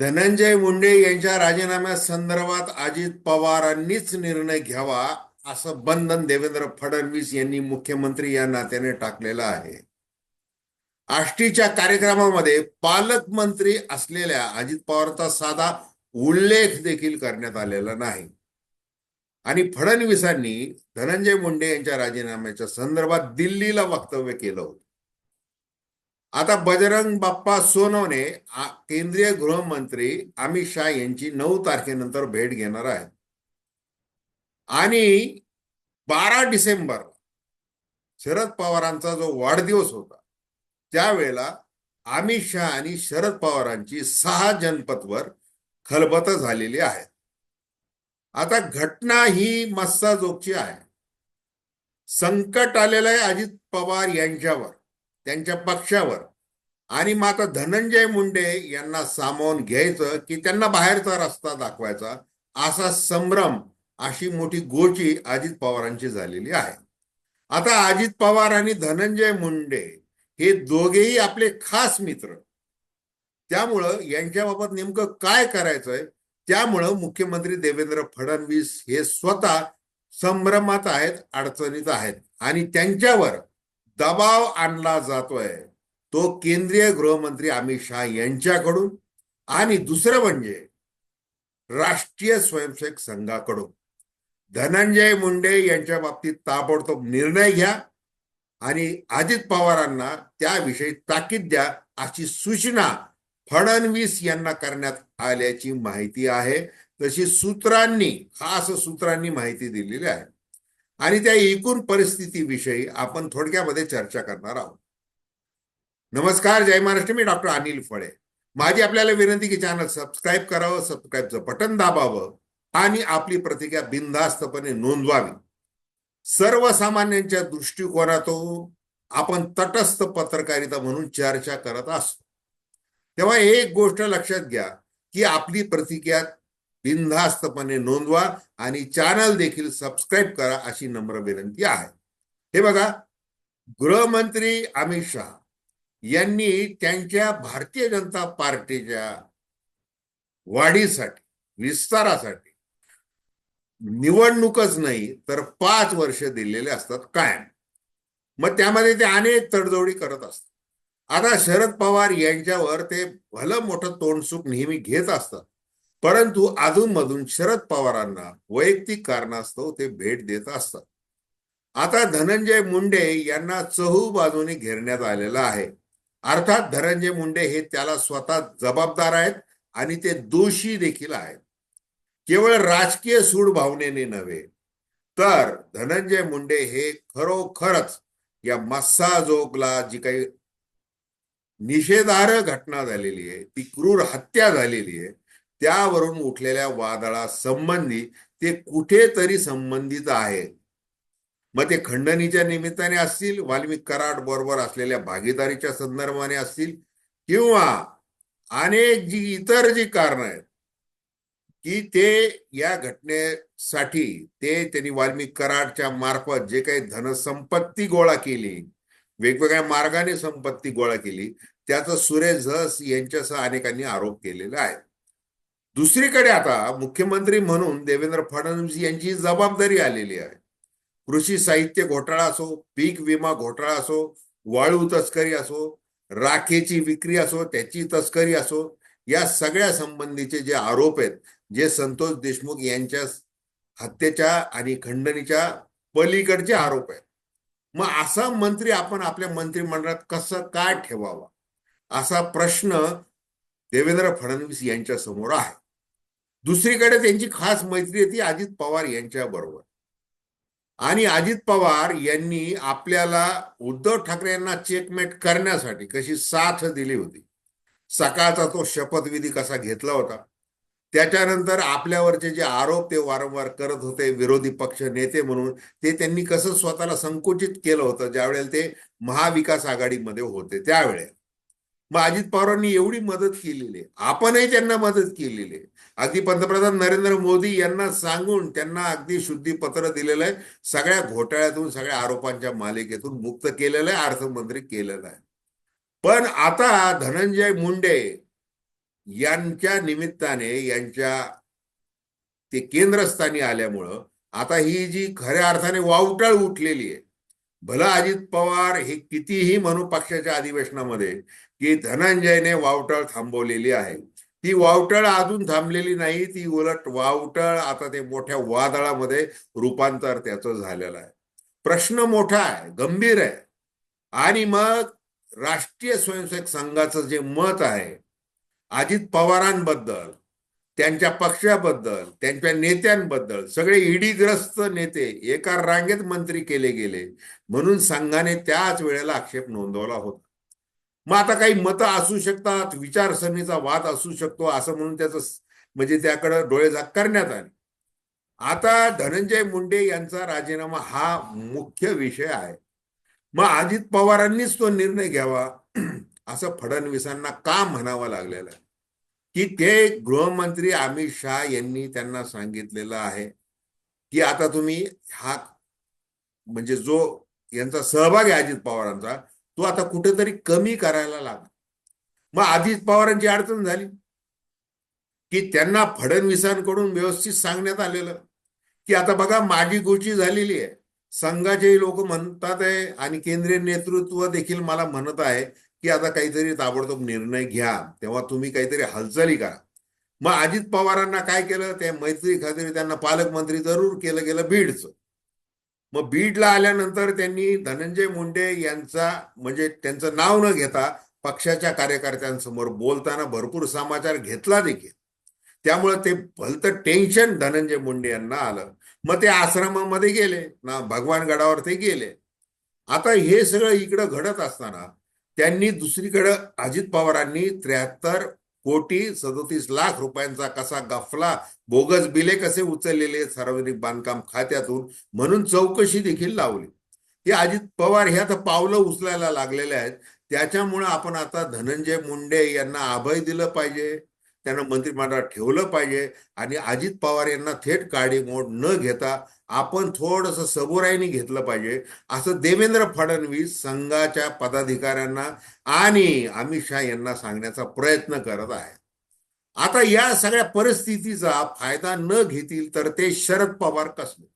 धनंजय मुंडे यांच्या राजीनाम्या संदर्भात अजित पवारांनीच निर्णय घ्यावा असं बंधन देवेंद्र फडणवीस यांनी मुख्यमंत्री या नात्याने टाकलेलं आहे. आष्टीच्या कार्यक्रमामध्ये पालकमंत्री असलेल्या अजित पवारचा साधा उल्लेख देखील करण्यात आलेला नाही. आणि फडणवीसांनी धनंजय मुंडे यांच्या राजीनाम्याच्या संदर्भात दिल्लीला वक्तव्य केलं होतं. आता बजरंग बाप्पा सोनवणे केंद्रीय गृहमंत्री अमित शहा यांची नऊ तारखेनंतर भेट घेणार आहेत. आणि बारा डिसेंबर शरद पवारांचा जो वाढदिवस होता त्यावेळेला अमित शहा आणि शरद पवारांची सहा जनपदवर खलबत झालेली आहे आता घटना ही मस्साजोगची आहे. संकट आलेलं आहे अजित पवार यांच्यावर. त्यांच्या पक्षावर. आणि मग आता धनंजय मुंडे यांना सामावून घ्यायचं की त्यांना बाहेरचा रस्ता दाखवायचा असा संभ्रम अशी मोठी गोची अजित पवारांची झालेली आहे. आता अजित पवार आणि धनंजय मुंडे हे दोघेही आपले खास मित्र. त्यामुळं यांच्याबाबत नेमकं काय करायचंय? त्यामुळं मुख्यमंत्री देवेंद्र फडणवीस हे स्वतः संभ्रमात आहेत अडचणीत आहेत. आणि त्यांच्यावर दबाव आणला जातोय. तो केंद्रीय गृहमंत्री अमित शहा यांच्याकडून आणि दुसरं म्हणजे राष्ट्रीय स्वयंसेवक संघाकडून. धनंजय मुंडे यांच्या बाबतीत ताबडतोब निर्णय घ्या आणि अजित पवारांना त्याविषयी ताकीद द्या अशी सूचना फडणवीस यांना करण्यात आल्याची माहिती आहे. तशी सूत्रांनी खास सूत्रांनी माहिती दिलेली आहे. आणि त्या एकूण परिस्थितीविषयी आपण थोडक्यामध्ये चर्चा करणार आहोत. नमस्कार जय महाराष्ट्र. मी डॉक्टर अनिल फळे. माझी आपल्याला विनंती की चॅनल सबस्क्राईब करावं सबस्क्राईबचं बटन दाबावं आणि आपली प्रतिक्रिया बिनधास्तपणे नोंदवावी. सर्वसामान्यांच्या दृष्टिकोनातून आपण तटस्थ पत्रकारिता म्हणून चर्चा करत असतो. तेव्हा एक गोष्ट लक्षात घ्या की आपली प्रतिक्रिया बिनधास्तपणे नोंदवा आणि चॅनल देखील सबस्क्राईब करा अशी नम्र विनंती आहे. हे बघा गृहमंत्री अमित शहा यांनी त्यांच्या भारतीय जनता पार्टीच्या वाढीसाठी विस्तारासाठी निवडणूकच नाही तर पाच वर्ष दिलेले असतात कायम. मग त्यामध्ये ते अनेक तडजोडी करत असतात. आता शरद पवार यांच्यावर ते भलं मोठं तोंडसुख नेहमी घेत असतात. परंतु अधूनमधून शरद पवारांना वैयक्तिक कारणास्तव ते भेट देत असतात. आता धनंजय मुंडे यांना चहू बाजूने घेरण्यात आलेलं आहे. अर्थात धनंजय मुंडे हे त्याला स्वतः जबाबदार आहेत आणि ते दोषी देखील आहेत. केवळ राजकीय सूड भावनेने नव्हे तर धनंजय मुंडे हे खरोखरच या मस्साजोगला जी काही निषेधार्ह घटना झालेली आहे ती क्रूर हत्या झालेली आहे त्यावरून उठलेल्या वादळा संबंधी ते कुठेतरी संबंधित आहे. मग ते खंडणीच्या निमित्ताने असतील वाल्मिक कराड बरोबर असलेल्या भागीदारीच्या संदर्भाने असतील किंवा अनेक जी इतर जी कारण आहेत की ते या घटनेसाठी ते त्यांनी वाल्मिक कराडच्या मार्फत जे काही धनसंपत्ती गोळा केली वेगवेगळ्या मार्गाने संपत्ती गोळा केली त्याचा सुरेश झस यांच्यासह अनेकांनी आरोप केलेला आहे. दुसरीकडे आता मुख्यमंत्री म्हणून देवेंद्र फडणवीस यांची जबाबदारी आलेली आहे. कृषी साहित्य घोटाळा असो पीक विमा घोटाळा असो वाळू तस्करी असो राखेची विक्री असो त्याची तस्करी असो या सगळ्या संबंधीचे जे आरोप आहेत जे संतोष देशमुख यांच्या हत्येच्या आणि खंडणीच्या पलीकडचे आरोप आहेत. मग असा मंत्री आपण आपल्या मंत्रिमंडळात कसं काय ठेवावा? असा प्रश्न देवेंद्र फडणवीस यांच्या समोर आहे. दुसरीकडे त्यांची खास मैत्री होती अजित पवार यांच्या बरोबर. आणि अजित पवार यांनी आपल्याला उद्धव ठाकरे यांना चेकमेट करण्यासाठी कशी साथ दिली होती. सकाळचा तो शपथविधी कसा घेतला होता. त्याच्यानंतर आपल्यावरचे जे आरोप ते वारंवार करत होते विरोधी पक्ष नेते म्हणून ते त्यांनी कसं स्वतःला संकुचित केलं होतं ज्यावेळेला ते महाविकास आघाडीमध्ये होते त्यावेळेला. मग अजित पवारांनी एवढी मदत केलेली आहे. आपणही त्यांना मदत केलेली आहे. अगदी पंतप्रधान नरेंद्र मोदी यांना सांगून त्यांना अगदी शुद्धीपत्र दिलेलं आहे. सगळ्या घोटाळ्यातून सगळ्या आरोपांच्या मालिकेतून मुक्त केलेलं आहे अर्थमंत्री केलेलं आहे पण आता धनंजय मुंडे यांच्या निमित्ताने यांच्या ते केंद्रस्थानी आल्यामुळं आता ही जी खऱ्या अर्थाने वावटळ उठलेली आहे. भला अजित पवार हे कितीही म्हणू पक्षाच्या अधिवेशनामध्ये की धनंजयने वावटळ थांबवलेली आहे. ती वावटळ अजून थांबलेली नाही ती उलट वावटळ आता ते मोठ्या वादळामध्ये रूपांतर त्याचं झालेलं आहे. प्रश्न मोठा आहे गंभीर आहे. आणि मग राष्ट्रीय स्वयंसेवक संघाचं जे मत आहे अजित पवारांबद्दल त्यांच्या पक्षाबद्दल त्यांच्या नेत्यांबद्दल सगळे ईडीग्रस्त नेते एका रांगेत मंत्री केले गेले म्हणून संघाने त्याच वेळेला आक्षेप नोंदवला होता. मग आता काही मतं असू शकतात विचारसरणीचा वाद असू शकतो असं म्हणून त्याचं म्हणजे त्याकडे डोळेझाक करण्यात आले. आता धनंजय मुंडे यांचा राजीनामा हा मुख्य विषय आहे. मग अजित पवारांनीच तो निर्णय घ्यावा असं फडणवीसांना का म्हणावं लागलेलं आहे? की ते गृहमंत्री अमित शहा यांनी त्यांना सांगितलेलं आहे की आता तुम्ही हा म्हणजे जो यांचा सहभाग आहे अजित पवारांचा तो आता कुठेतरी कमी करायला लागला. मग आधीच पवारांची अडचण झाली. की त्यांना फडणवीसांकडून व्यवस्थित सांगण्यात आलेलं. की आता बघा माझी गोची झालेली आहे. संघाचे लोक म्हणतात आहे आणि केंद्रीय नेतृत्व देखील मला म्हणत आहे की आता काहीतरी ताबडतोब निर्णय घ्या. तेव्हा तुम्ही काहीतरी हालचाली करा. मग अजित पवारांना काय केलं? त्या मैत्री खात्री त्यांना पालकमंत्री जरूर केलं गेलं बीडचं. मग बीडला आल्यानंतर त्यांनी धनंजय मुंडे यांचा म्हणजे त्यांचं नाव न घेता पक्षाच्या कार्यकर्त्यांसमोर बोलताना भरपूर समाचार घेतला देखील. त्यामुळे ते भलतं टेन्शन धनंजय मुंडे यांना आलं. मग ते आश्रमामध्ये गेले ना भगवान गडावर ते गेले. आता हे सगळं इकडं घडत असताना त्यांनी दुसरीकडं अजित पवारांनी त्र्याहत्तर कोटी सदोतीस लाख रुपयांचा कसा गफला बोगस बिले कसे उचललेले सार्वजनिक बांधकाम खात्यातून म्हणून चौकशी देखील लावली. हे अजित पवार हे आता पावलं उचलायला लागलेले आहेत. त्याच्यामुळे आपण आता धनंजय मुंडे यांना अभय दिलं पाहिजे. त्यांना मंत्रिमंडळात ठेवलं पाहिजे आणि अजित पवार यांना थेट काडी मोड न घेता आपण थोडंसं सबुराईने घेतलं पाहिजे. असं देवेंद्र फडणवीस संघाच्या पदाधिकाऱ्यांना आणि अमित शहा यांना सांगण्याचा प्रयत्न करत आहे आता या सगळ्या परिस्थितीचा फायदा न घेतील तर ते शरद पवार कसले?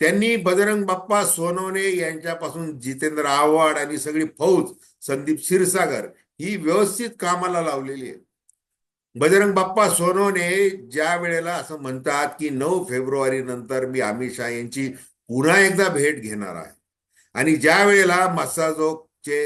त्यांनी बजरंग बाप्पा सोनवणे यांच्यापासून जितेंद्र आव्हाड आणि सगळी फौज संदीप क्षीरसागर ही व्यवस्थित कामाला लावलेली आहे बजरंग बाप्पा सोनोने ज्या वेळेला असं म्हणतात की नऊ फेब्रुवारी नंतर मी अमित शहा यांची पुन्हा एकदा भेट घेणार आहे. आणि ज्या वेळेला मस्साजोगचे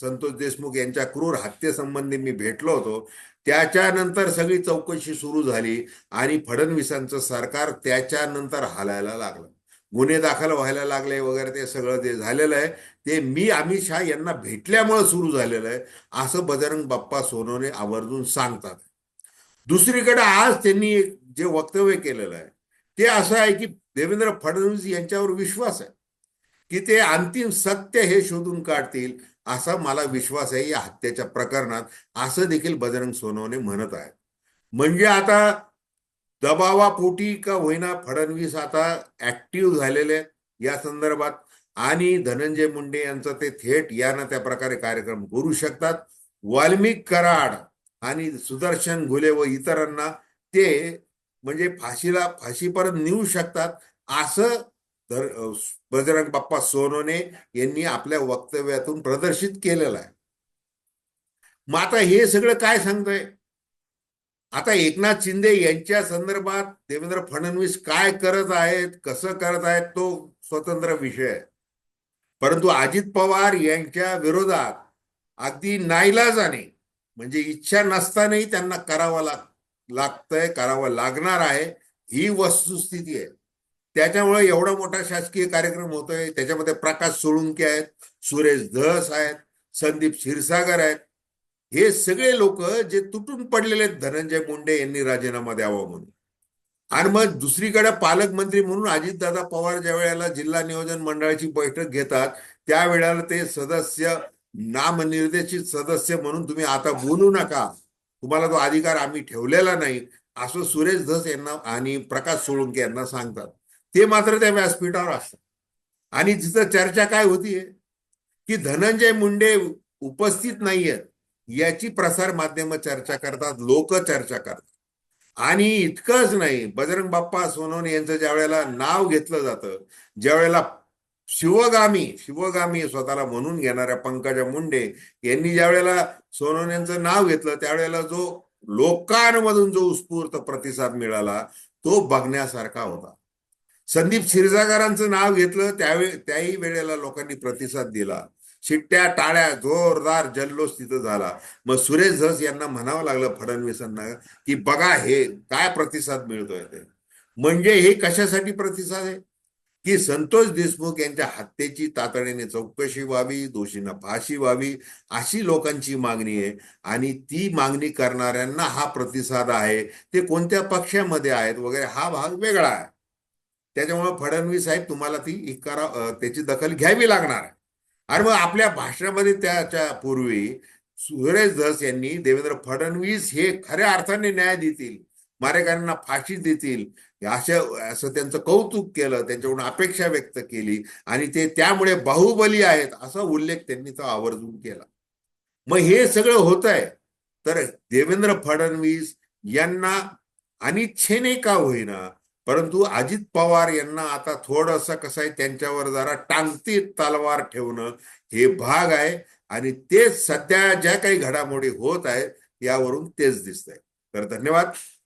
संतोष देशमुख यांच्या क्रूर हत्येसंबंधी मी भेटलो होतो त्याच्यानंतर सगळी चौकशी सुरू झाली आणि फडणवीसांचं सरकार त्याच्यानंतर हालायला लागलं. गुन्हे दाखल व्हायला लागले वगैरे ते सगळं जे झालेलं आहे ते मी अमित शहा यांना भेटल्यामुळे सुरू झालेलं आहे असं बजरंग बाप्पा सोनवणे आवर्जून सांगतात. दुसरीकडे आज त्यांनी जे वक्तव्य केलेलं आहे ते असं आहे की देवेंद्र फडणवीस यांच्यावर विश्वास आहे की ते अंतिम सत्य हे शोधून काढतील असा मला विश्वास आहे या हत्येच्या प्रकरणात असं देखील बजरंग सोनवणे म्हणत आहे म्हणजे आता दबावापोटी का होईना फडणवीस आता ऍक्टिव्ह झालेले आहेत या संदर्भात आणि धनंजय मुंडे यांचा ते थेट या ना त्या प्रकारे कार्यक्रम करू शकतात. वाल्मिक कराड आणि सुदर्शन घुले व इतरांना ते म्हणजे फाशीला फाशीपर्यंत नेऊ शकतात असं तर बजरंग बाप्पा सोनोने यांनी आपल्या वक्तव्यातून प्रदर्शित केलेलं आहे. मग आता हे सगळं काय सांगतंय? आता एकनाथ शिंदे यांच्या संदर्भात देवेंद्र फडणवीस काय करत आहेत कसं करत आहेत तो स्वतंत्र विषय आहे. परंतु अजित पवार यांच्या विरोधात अगदी नाईलाजाने म्हणजे इच्छा नसतानाही त्यांना करावं लाग लागतंय करावं लागणार आहे. ही वस्तुस्थिती आहे. त्याच्यामुळे एवढा मोठा शासकीय कार्यक्रम होतोय. त्याच्यामध्ये प्रकाश सोळुंके आहेत सुरेश धस आहेत संदीप क्षीरसागर आहेत. हे सगळे लोक जे तुटून पडलेले आहेत धनंजय मुंडे यांनी राजीनामा द्यावा म्हणून. आणि मग दुसरीकडे पालकमंत्री म्हणून अजितदादा पवार ज्या वेळेला जिल्हा नियोजन मंडळाची बैठक घेतात त्यावेळेला ते सदस्य नामनिर्देशित सदस्य म्हणून तुम्ही आता बोलू नका. तुम्हाला तो अधिकार आम्ही ठेवलेला नाही असं सुरेश धस यांना आणि प्रकाश सोळुंके यांना सांगतात. ते मात्र त्या व्यासपीठावर असतात. आणि तिथं चर्चा काय होतीये? की धनंजय मुंडे उपस्थित नाहीयेत याची प्रसार माध्यम चर्चा करतात लोक चर्चा करतात. आणि इतकंच नाही बजरंग बाप्पा सोनवणे यांचं ज्या वेळेला नाव घेतलं जातं ज्या वेळेला शिवगामी शिवगामी स्वतःला म्हणून घेणाऱ्या पंकजा मुंडे यांनी ज्या वेळेला सोनवण्यांचं नाव घेतलं त्यावेळेला जो लोकांमधून जो उत्स्फूर्त प्रतिसाद मिळाला तो बघण्यासारखा होता. संदीप क्षीरसागरांचं नाव घेतलं त्यावेळी त्याही वेळेला लोकांनी प्रतिसाद दिला. शिट्ट्या टाळ्या जोरदार जल्लोष तिथं झाला. मग सुरेश धस यांना म्हणावं लागलं फडणवीसांना की बघा हे काय प्रतिसाद मिळतोय ते? म्हणजे हे कशासाठी प्रतिसाद आहे? की संतोष देशमुख यांच्या हत्येची तातडीने चौकशी व्हावी दोषींना फाशी व्हावी अशी लोकांची मागणी आहे. आणि ती मागणी करणाऱ्यांना हा प्रतिसाद आहे. ते कोणत्या पक्षामध्ये आहेत वगैरे हा भाग वेगळा आहे. त्याच्यामुळे फडणवीस साहेब तुम्हाला ती इकारा करा त्याची दखल घ्यावी लागणार आहे. आणि मग आपल्या भाषणामध्ये त्याच्या पूर्वी सुरेश धस यांनी देवेंद्र फडणवीस हे खऱ्या अर्थाने न्याय देतील. मारेकऱ्यांना फाशी देतील. असं असं त्यांचं कौतुक केलं त्यांच्याकडून अपेक्षा व्यक्त केली आणि ते त्यामुळे बाहुबली आहेत असा उल्लेख त्यांनी तो आवर्जून केला. मग हे सगळं होत आहे तर देवेंद्र फडणवीस यांना अनिच्छेने का होईना परंतु अजित पवार यांना आता थोडंसं कसं आहे त्यांच्यावर जरा टांगती तलवार ठेवणं हे भाग आहे आणि तेच सध्या ज्या काही घडामोडी होत आहेत यावरून तेच दिसतंय. तर धन्यवाद.